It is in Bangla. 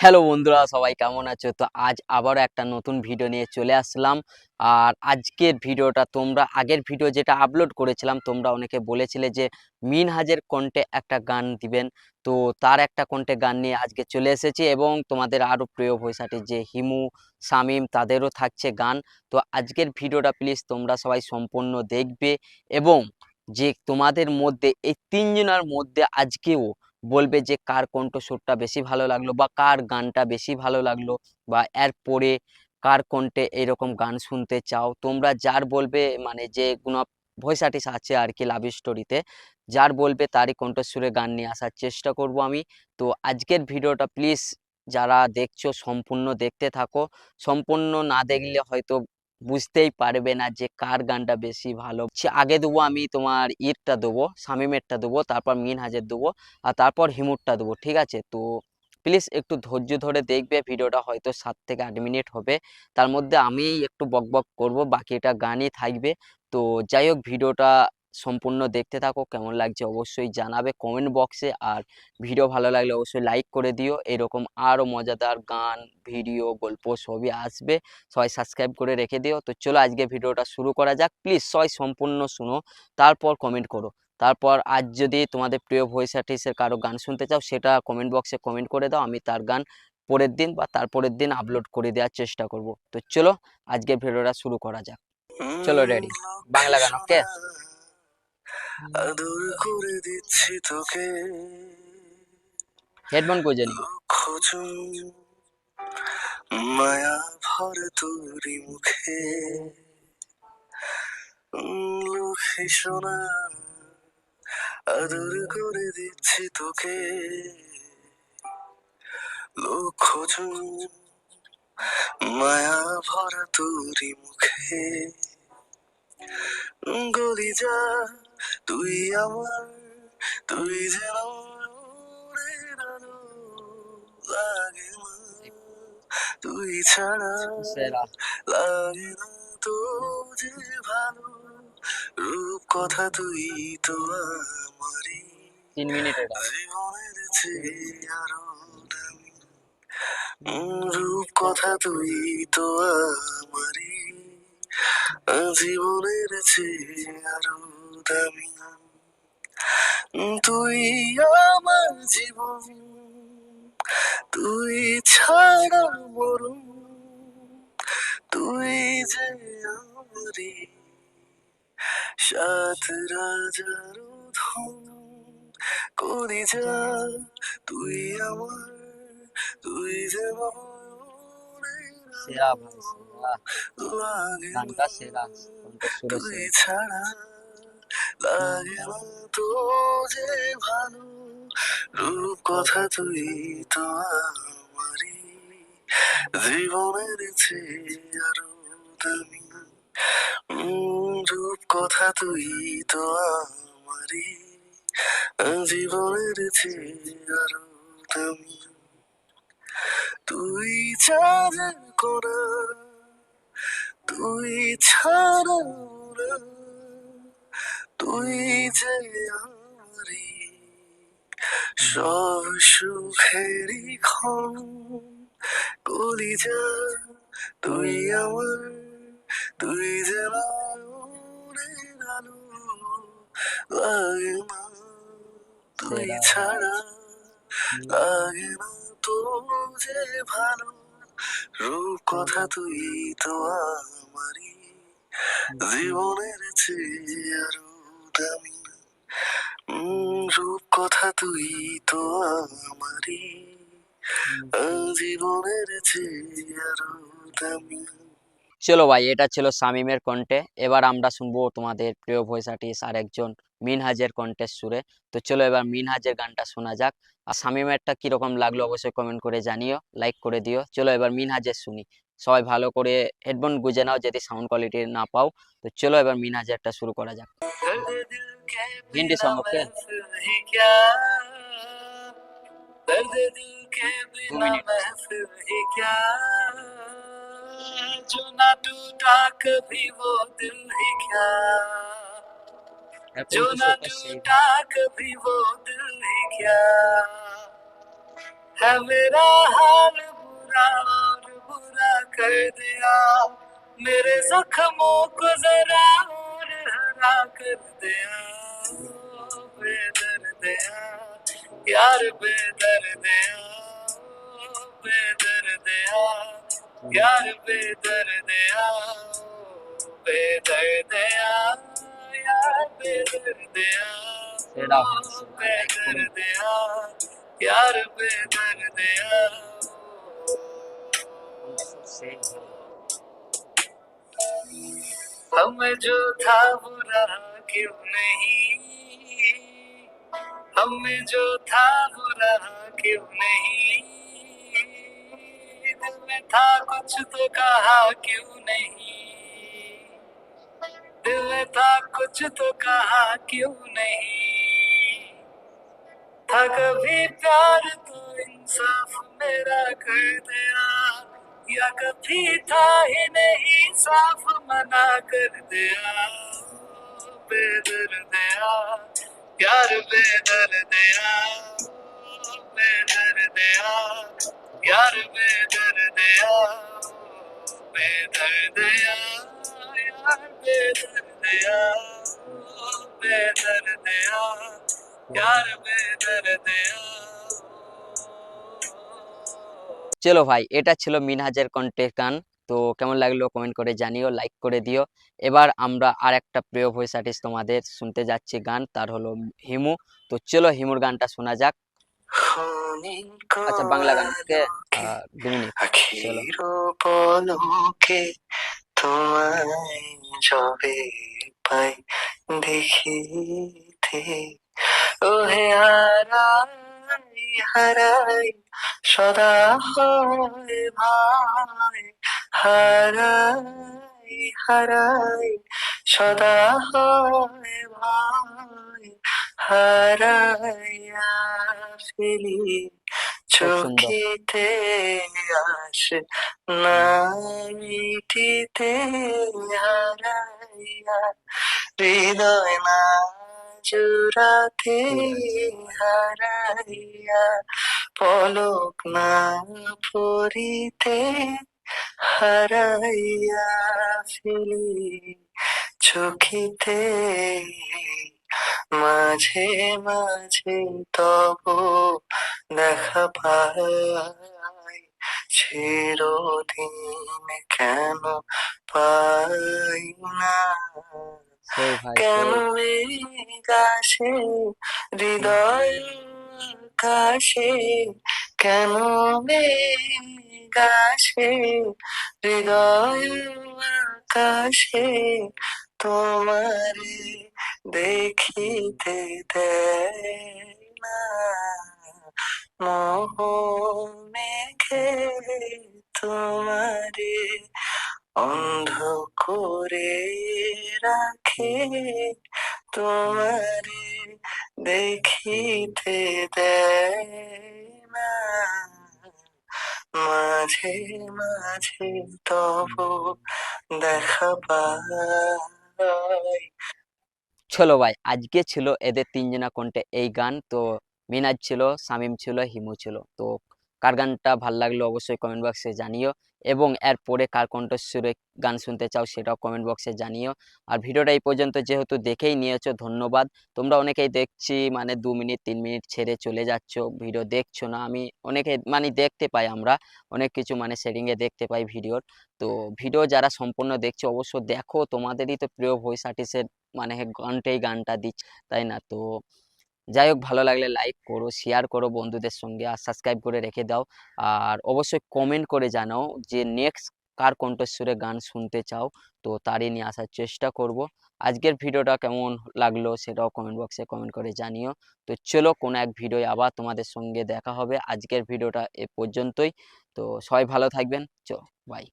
হ্যালো বন্ধুরা, সবাই কেমন আছো? তো আজ আবারও একটা নতুন ভিডিও নিয়ে চলে আসলাম। আর আজকের ভিডিওটা তোমরা, আগের ভিডিও যেটা আপলোড করেছিলাম, তোমরা অনেকে বলেছিলে যে মিনহাজের কণ্ঠে একটা গান দিবেন। তো তার একটা কণ্ঠে গান নিয়ে আজকে চলে এসেছি এবং তোমাদের আরও প্রিয় ভৈসাটি যে হিমু, শামিম, তাদেরও থাকছে গান। তো আজকের ভিডিওটা প্লিজ তোমরা সবাই সম্পূর্ণ দেখবে এবং যে তোমাদের মধ্যে, এই তিনজনের মধ্যে আজকেও বলবে যে কার কণ্ঠস্বরটা বেশি ভালো লাগল বা কার গানটা বেশি ভালো লাগল বা এরপরে কার কণ্ঠে এরকম গান শুনতে চাও? তোমরা যার বলবে মানে যে কোনো ভয়েস আর্টিস্ট আছে আর কি লাভ স্টোরিতে যার বলবে তারই কণ্ঠস্বরে গান নিয়ে আসার চেষ্টা করব আমি। তো আজকের ভিডিওটা প্লিজ যারা দেখছ সম্পূর্ণ দেখতে থাকো। সম্পূর্ণ না দেখলে হয়তো বুঝতেই পারবে না যে কার গানটা বেশি ভালো। আগে দেবো আমি তোমার ঈদটা দেবো, শামিমেরটা দেবো, তারপর মিন হাজের দেবো, আর তারপর হিমুরটা দেবো, ঠিক আছে? তো প্লিজ একটু ধৈর্য ধরে দেখবে, ভিডিওটা হয়তো সাত থেকে আট মিনিট হবে। তার মধ্যে আমি একটু বক বক করব, বাকিটা গানই থাকবে। তো যাই হোক, ভিডিওটা সম্পূর্ণ দেখতে থাকো, কেমন লাগছে অবশ্যই জানাবে কমেন্ট বক্সে আর ভিডিও ভালো লাগলে অবশ্যই লাইক করে দিও। এরকম আরও মজাদার গান ভিডিও গল্প সবই আসবে, সবাই সাবস্ক্রাইব করে রেখে দিও। তো চলো আজকে ভিডিওটা শুরু করা যাক। প্লিজ সবাই সম্পূর্ণ শুনো, তারপর কমেন্ট করো। তারপর আজ যদি তোমাদের প্রিয় ভয়েস আর্টিস্টের কারও গান শুনতে চাও, সেটা কমেন্ট বক্সে কমেন্ট করে দাও, আমি তার গান পরের দিন বা তারপরের দিন আপলোড করে দেওয়ার চেষ্টা করব। তো চলো আজকে ভিডিওটা শুরু করা যাক। চলো রেডি বাংলা গান ওকে আদর করে দিচ্ছি তোকে। হেডফোন নিও খোঁজো মায়া ভর তোরি মুখে। লক্ষ্মী সোনা আদর করে দিচ্ছি তোকে। খোঁজো মায়া ভরা তোরি মুখে। গলি যা তুই আমার তুই লাগে না তুই ছাড়া লাগে না তো যে ভালো রূপ কথা তুই তো আমারই। তিন মিনিটের গান। জীবনের চেয়ে আরও দামি উম, রূপ কথা তুই তো আমারই। জীবনের চেয়ে আরও দামি তুই আমার জীবন তুই ছাড়া মরুন তুই যে আমারই সাত রাজার ধন করি যা তুই আমার তুই যে সেরা ভাই সেরা। গানটা সেরা তুই ছাড়া লাগে তো যে ভালো রূপ কথা তুই তো আমারই। জীবনের চেয়ে আরও দামি রূপ কথা তুই তো আমারই। জীবনের চেয়ে আরও দামি। তুই চাঁদের করা, তুই ছাড়া তুই যে সব সুখেরই ক্ষণ কলিজা তুই আমার তুই যে আলো লাগে না তুই ছাড়া লাগে না তো যে ভালো রূপ কথা তুই তো আমারই জীবনের চেয়ে আরও রূপ কথা তুই তো জীবনের দামি। চলো ভাই, এটা ছিল শামিমের কণ্ঠে এবার আমরা শুনব তোমাদের প্রিয় ভয়েস আর্টিস্ট আর একজন মিনহাজের কণ্ঠের সুরে। তো চলো এবার মিনহাজের গানটা শোনা যাক। আর শামিমেরটা কীরকম লাগল অবশ্যই কমেন্ট করে জানিও লাইক করে দিও। চলো এবার মিনহাজের শুনি। সবাই ভালো করে হেডফোন গুজে নাও যদি সাউন্ড কোয়ালিটি না পাও তো চলো এবার মিনহাজেরটা শুরু করা যাক हिंदी song, okay? क्या दर्द दिल के बिना minutes. महफिल ही क्या जो ना टूटा कभी वो दिल ही क्या जो ना टूटा कभी वो दिल ही क्या है मेरा हाल बुरा और बुरा कर दिया मेरे जख्मों को जरा और हरा कर दिया ओ बेदर्दिया यार बेदर्दिया ओ बेदर्दिया यार बेदर्दिया ओ बेदर्दिया यार बेदर्दिया সেরা ओ बेदर्दिया यार बेदर्दिया हमें जो था वो रहा क्यों नहीं? हमें जो था वो रहा क्यों नहीं? दिल में था कुछ तो कहा क्यों नहीं? दिल में था कुछ तो कहा क्यों नहीं? था कभी प्यार तो इंसाफ मेरा कर दिया ਯਗ ਫੀਤਾ ਹੀ ਨਹੀਂ ਸਾਫ਼ ਮਨਾ ਕਰ ਦਿਆ। ਬੇਦਲ ਦਿਆ, ਯਾਰ ਬੇਦਲ ਦਿਆ ਬੇਦਲ ਦਿਆ, ਯਾਰ ਬੇਦਲ ਦਿਆ ਬੇਦਲ ਦਿਆ, ਯਾਰ ਬੇਦਲ ਦਿਆ ਬੇਦਲ ਦਿਆ, ਯਾਰ ਬੇਦਲ ਦਿਆ। চলো ভাই এটা ছিল মিনহাজের কন্টেন্ট গান। তো কেমন লাগল কমেন্ট করে জানিও লাইক করে দিও। এবার আমরা আর একটা প্রিয় ভয়েস আর্টিস্ট তোমাদের শুনতে যাচ্ছি গান তার হলো হিমু। তো চলো হিমুর গানটা শোনা যাক। আচ্ছা বাংলা গান আহ, দু মিনিট। পলকে তোমায় ওহে হারাই হারাই সদা হয় ভাই হারাই হারাই সদা হয় ভাই হারাইয়া ফেলি। চোখিতে আস না মিটিতে হারাইয়া হৃদয় না জুড়াতে হারাইয়া পলক না পরিতে হারাইয়া ফেলি চোখিতে মাঝে মাঝে তব দেখা পাই চিরদিন কেন পাই না কেন গাছে হৃদয় কাশে কেন গাছে হৃদয় আকাশে তোমারে দেখিতে না। মোহ মেঘে তোমারে অন্ধ করে রাখে তোমারে দেখিতে না। মাঝে মাঝে তব দেখা পাই চলো ভাই, আজকে ছিল এদের তিনজনা কণ্ঠে এই গান তো মিনাজ ছিল, শামিম ছিল, হিমু ছিল। তো কার গানটা ভালো লাগল অবশ্যই কমেন্ট বক্সে জানিও এবং এর পরে কার কণ্ঠস্বরে গান শুনতে চাও সেটাও কমেন্ট বক্সে জানিও। আর ভিডিওটা এই পর্যন্ত যেহেতু দেখেই নিয়েছো ধন্যবাদ। তোমরা অনেকেই দেখছি মানে দু মিনিট, তিন মিনিট ছেড়ে চলে যাচ্ছ, ভিডিও দেখছ না। আমি অনেকে মানে দেখতে পাই আমরা, অনেক কিছু মানে সেটিংয়ে দেখতে পাই ভিডিওর। তো ভিডিও যারা সম্পূর্ণ দেখছ অবশ্য দেখো। তোমাদেরই তো প্রিয় ভয়েস আর্টিস্টের মানে গানটাই গানটা দিচ্ছে, তাই না? তো যাই হোক, ভালো লাগলে লাইক করো শেয়ার করো বন্ধুদের সঙ্গে আর সাবস্ক্রাইব করে রেখে দাও। আর অবশ্যই কমেন্ট করে জানাও যে নেক্সট কার কণ্ঠস্বরে গান শুনতে চাও। তো তারই নিয়ে আসার চেষ্টা করব। আজকের ভিডিওটা কেমন লাগল সেটাও কমেন্ট বক্সে কমেন্ট করে জানিও। তো চলো, কোনো এক ভিডিও আবার তোমাদের সঙ্গে দেখা হবে। আজকের ভিডিওটা এ পর্যন্তই। তো সবাই ভালো থাকবেন। চো বাই